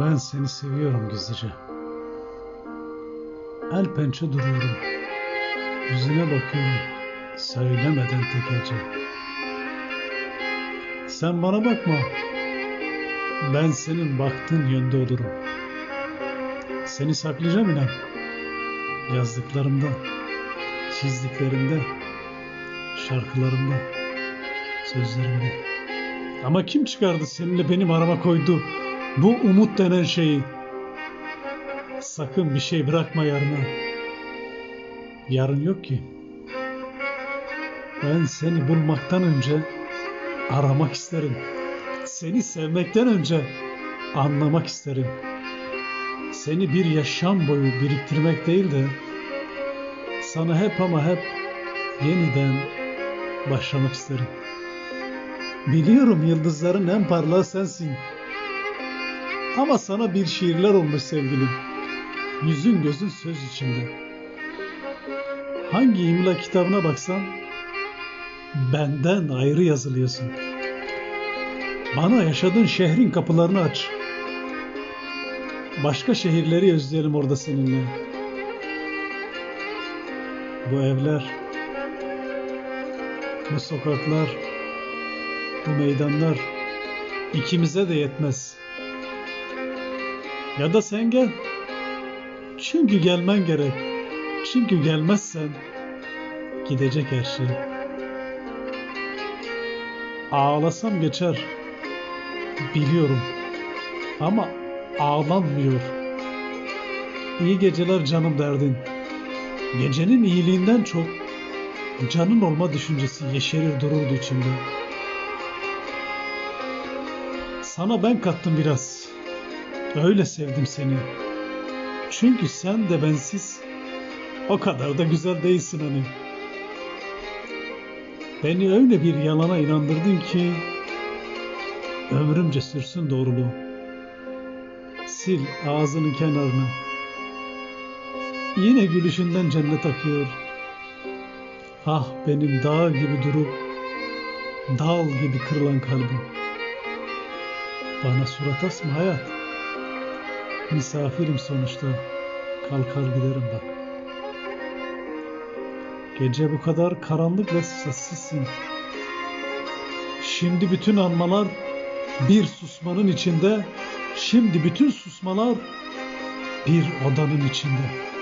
Ben seni seviyorum gizlice. El pençe duruyorum. Yüzüne bakıyorum. Söylemeden tek gece. Sen bana bakma. Ben senin baktığın yönde olurum. Seni saklayacağım inan. Yazdıklarımda, çizdiklerimde, şarkılarımda, sözlerimde. Ama kim çıkardı seninle benim arama koydu bu umut denen şeyi? Sakın bir şey bırakma yarına. Yarın yok ki. Ben seni bulmaktan önce aramak isterim. Seni sevmekten önce anlamak isterim. Seni bir yaşam boyu biriktirmek değil de sana hep ama hep yeniden başlamak isterim. Biliyorum yıldızların en parlağı sensin. Ama sana bir şiirler olmuş sevgilim. Yüzün gözün söz içinde. Hangi imla kitabına baksan benden ayrı yazılıyorsun. Bana yaşadığın şehrin kapılarını aç. Başka şehirleri özleyelim orada seninle. Bu evler, bu sokaklar, bu meydanlar ikimize de yetmez. Ya da sen gel. Çünkü gelmen gerek. Çünkü gelmezsen gidecek her şey. Ağlasam geçer. Biliyorum. Ama ağlanmıyor. İyi geceler canım derdin. Gecenin iyiliğinden çok canın olma düşüncesi yeşerir dururdu içimde. Sana ben kattım biraz. Öyle sevdim seni. Çünkü sen de bensiz o kadar da güzel değilsin hani. Beni öyle bir yalana inandırdın ki ömrümce sürsün doğruluğu. Sil ağzının kenarını. Yine gülüşünden cennet akıyor. Ah benim dağ gibi durup dal gibi kırılan kalbim. Bana surat asma hayat. Misafirim sonuçta. Kalkar giderim bak. Gece bu kadar karanlık ve sessizsin. Şimdi bütün anmalar bir susmanın içinde. Şimdi bütün susmalar bir odanın içinde.